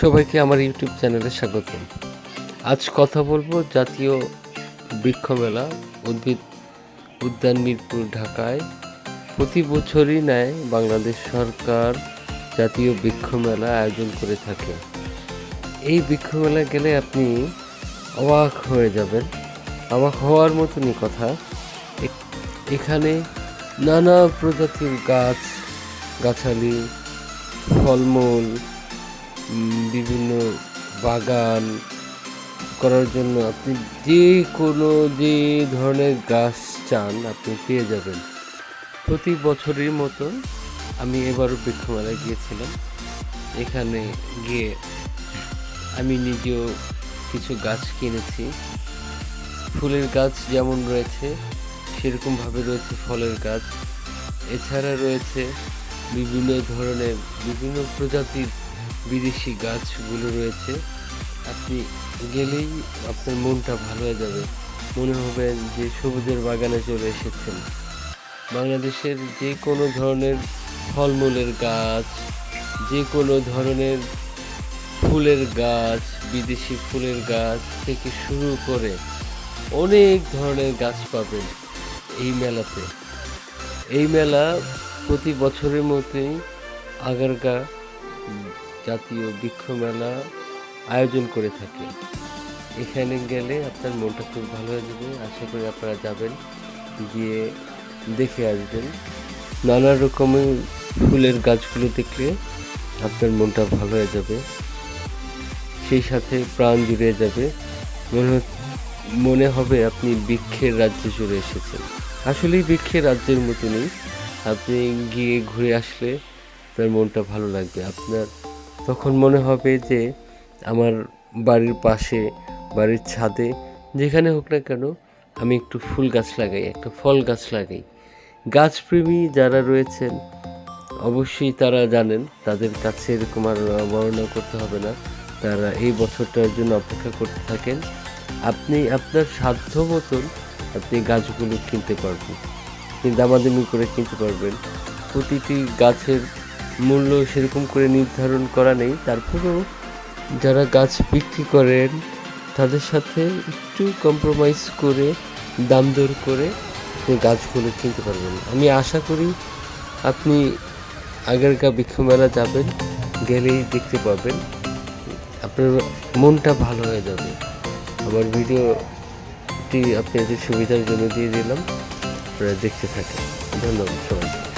সবাইকে আমার ইউটিউব চ্যানেলে স্বাগত আজ কথা বলব জাতীয় বৃক্ষ মেলা উদ্ভিদ, উদ্যান মিরপুর, ঢাকায়। প্রতি বছরই নেয় বাংলাদেশ সরকার জাতীয় বৃক্ষ মেলা আয়োজন করে থাকে। এই বৃক্ষ মেলা গেলে আপনি অবাক হয়ে যাবেন। অবাক হওয়ার মতনই কথা। এখানে নানা প্রজাতির গাছ, গাছালি, ফলমূল বিভিন্ন বাগান করার জন্য আপনি যে কোনো যে ধরনের গাছ চান, আপনি পেয়ে যাবেন। প্রতি বছরের মতো আমি এবারও বৃক্ষমেলায় গিয়েছিলাম। এখানে গিয়ে আমি নিজেও কিছু গাছ কিনেছি। ফুলের গাছ যেমন রয়েছে, সেরকমভাবে রয়েছে ফলের গাছ। এছাড়া রয়েছে বিভিন্ন ধরনের বিভিন্ন প্রজাতির বিদেশি গাছগুলো রয়েছে। আপনি গেলেই আপনার মনটা ভালো হয়ে যাবে। মনে হবে যে সবুজের বাগানে চলে এসেছেন। বাংলাদেশের যে কোনো ধরনের ফলমূলের গাছ যে কোনো ধরনের ফুলের গাছ, বিদেশি ফুলের গাছ থেকে শুরু করে অনেক ধরনের গাছ পাবেন এই মেলাতে। এই মেলা প্রতি বছরের মতোই আগারগা জাতীয় বৃক্ষ মেলা আয়োজন করে থাকে। এখানে গেলে আপনার মনটা খুব ভালো হয়ে যাবে। আশা করি আপনারা যাবেন, গিয়ে দেখে আসবেন। নানা রকমের ফুলের গাছগুলো দেখলে আপনার মনটা ভালো হয়ে যাবে। সেই সাথে প্রাণ জুড়ে যাবে। মনে মনে হবে আপনি বৃক্ষের রাজ্যে চলে এসেছেন। আসলেই বৃক্ষের রাজ্যের মতনই। আপনি গিয়ে ঘুরে আসলে আপনার মনটা ভালো লাগবে। আপনার তখন মনে হবে যে আমার বাড়ির পাশে, বাড়ির ছাদে, যেখানে হোক না কেন আমি একটু ফুল গাছ লাগাই, একটা ফল গাছ লাগাই। গাছপ্রেমী যারা রয়েছেন, অবশ্যই তারা জানেন, তাদের কাছে এরকম আর বর্ণনা করতে হবে না। তারা এই বছরটার জন্য অপেক্ষা করতে থাকেন। আপনি আপনার সাধ্য মতন আপনি গাছগুলো কিনতে পারবেন। দামাদামি করে কিনতে পারবেন। প্রতিটি গাছের মূল্য সেরকম করে নির্ধারণ করা নেই। তারপরেও যারা গাছ বিক্রি করেন, তাদের সাথে একটু কম্প্রোমাইজ করে, দাম দর করে আপনি গাছগুলো কিনতে পারবেন। আমি আশা করি আপনি আগেরকা বৃক্ষ মেলা যাবেন, গেলেই দেখতে পাবেন। আপনার মনটা ভালো হয়ে যাবে। আমার ভিডিওটি আপনাদের সুবিধার জন্য দিয়ে দিলাম। আপনারা দেখতে থাকেন। ধন্যবাদ সবাই